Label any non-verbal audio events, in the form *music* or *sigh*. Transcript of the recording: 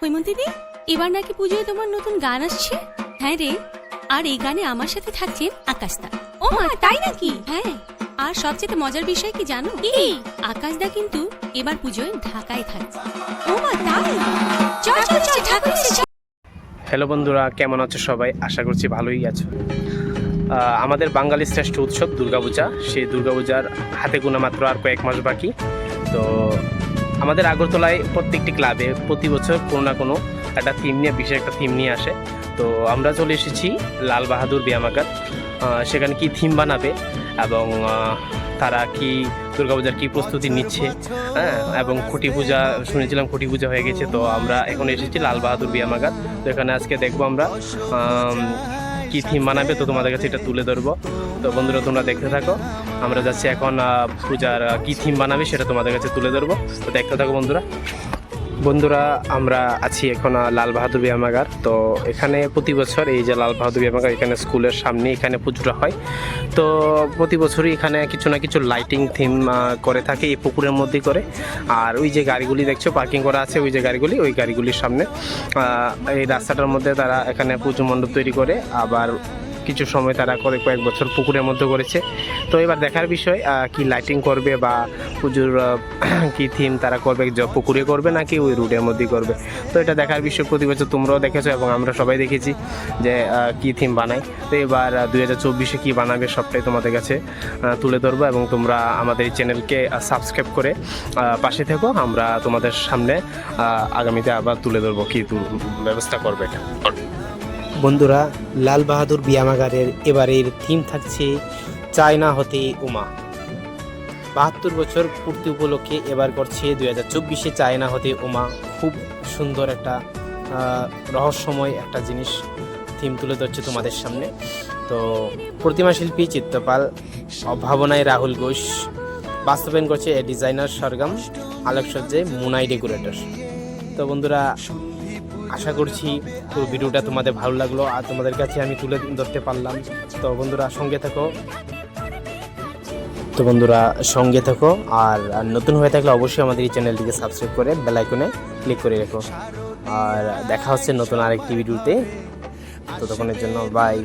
হৈমন্তী দি এবার নাকি পুজোয় তোমার নতুন গান আসছে? হ্যাঁ রে আর এই গানে আমার সাথে থাকছেন আকাশদা। ও মা তাই নাকি? হ্যাঁ আর সবচেয়ে মজার বিষয় কি জানো? কি? আকাশদা কিন্তু এবার পুজোয় ঢাকায় থাকছে। ও মা তাই? চল চল চল ঠাকুর হ্যালো বন্ধুরা কেমন আছো সবাই? আশা করছি ভালোই আছো। আহ, আমাদের বাঙালি শ্রেষ্ঠ উৎসব দুর্গাপূজা। সেই দুর্গাপূজার হাতে গোনা মাত্র আর কয়েক মাস বাকি। তো আমাদের আগরতলায় প্রত্যেকটি ক্লাবে প্রতি বছর কোনো না কোনো একটা থিম নিয়ে, বিশেষ একটা থিম নিয়ে আসে। তো আমরা চলে এসেছি লাল বাহাদুর ব্যায়ামাগার। সেখানে কি থিম বানাবে এবং তারা কি দুর্গাপূজার কী প্রস্তুতি নিচ্ছে? হ্যাঁ এবং খুঁটি পূজা শুনেছিলাম খুঁটি পূজা হয়ে গেছে, তো আমরা এখন এসেছি লাল বাহাদুর বিয়ামাগার তো এখানে আজকে দেখব আমরা কী থিম বানাবে তো তোমাদের কাছে এটা তুলে ধরবো। তো বন্ধুরা, তোমরা দেখতে থাকো। আমরা যাচ্ছি এখন পূজার কি থিম বানাবে সেটা তোমাদের কাছে তুলে ধরবো। তো দেখতে থাকো বন্ধুরা। বন্ধুরা, আমরা আছি এখন লাল বাহাদুর ব্যায়ামাগার তো এখানে প্রতি বছর এই যে লাল বাহাদুর ব্যায়ামাগার এখানে স্কুলের সামনে এখানে পুজোটা হয়। তো প্রতি বছরই এখানে কিছু না কিছু লাইটিং থিম করে থাকে এই পুকুরের মধ্যে করে। আর ওই যে গাড়িগুলি দেখছ পার্কিং করা আছে ওই যে গাড়িগুলি, ওই গাড়িগুলির সামনে। এই রাস্তাটার মধ্যে তারা এখানে পুজো মণ্ডপ তৈরি করে। আবার কিছু সময় তারা করে কয়েক বছর পুকুরের মধ্যে করেছে। তো এবার দেখার বিষয় কি লাইটিং করবে বা পুজোর *clears throat* কি থিম তারা করবে? পুকুরে করবে নাকি ওই রুটের মধ্যেই করবে? তো এটা দেখার বিষয়, প্রতি বছর তোমরাও দেখেছ এবং আমরা সবাই দেখেছি যে কি থিম বানায়। তো এবার দুই হাজার চব্বিশে কী বানাবে সবটাই তোমাদের কাছে তুলে ধরবো এবং তোমরা আমাদের এই চ্যানেলকে সাবস্ক্রাইব করে পাশে থেকো। আমরা তোমাদের সামনে আগামীতে আবার তুলে ধরবো কী ব্যবস্থা করবে এটা। বন্ধুরা, লাল বাহাদুর বিয়ামাগারের এবারের থিম থাকছে চায়না হতে উমা। বাহাত্তর বছর পূর্তি উপলক্ষে এবার করছে দুই হাজার চব্বিশে চায়না হতে উমা। খুব সুন্দর একটা রহস্যময় একটা জিনিস থিম তুলে ধরছে তোমাদের সামনে। তো প্রতিমা শিল্পী চিত্রপাল ভাবনায় রাহুল ঘোষ, বাস্তবায়ন করছে এ ডিজাইনার সরগম, আলোকসজ্জায় মুনাই ডেকোরেটর। তো বন্ধুরা আশা করছি তো ভিডিওটা তোমাদের ভালো লাগল আর তোমাদের কাছে আমি তুলে ধরতে পারলাম। তো বন্ধুরা, সঙ্গে থাকো। তো বন্ধুরা, সঙ্গে থাকো আর নতুন হয়ে থাকলে অবশ্যই আমাদের এই চ্যানেলটিকে সাবস্ক্রাইব করে বেলাইকনে ক্লিক করে রেখো। আর দেখা হচ্ছে নতুন আরেকটি ভিডিওতে। ততক্ষণের জন্য বাই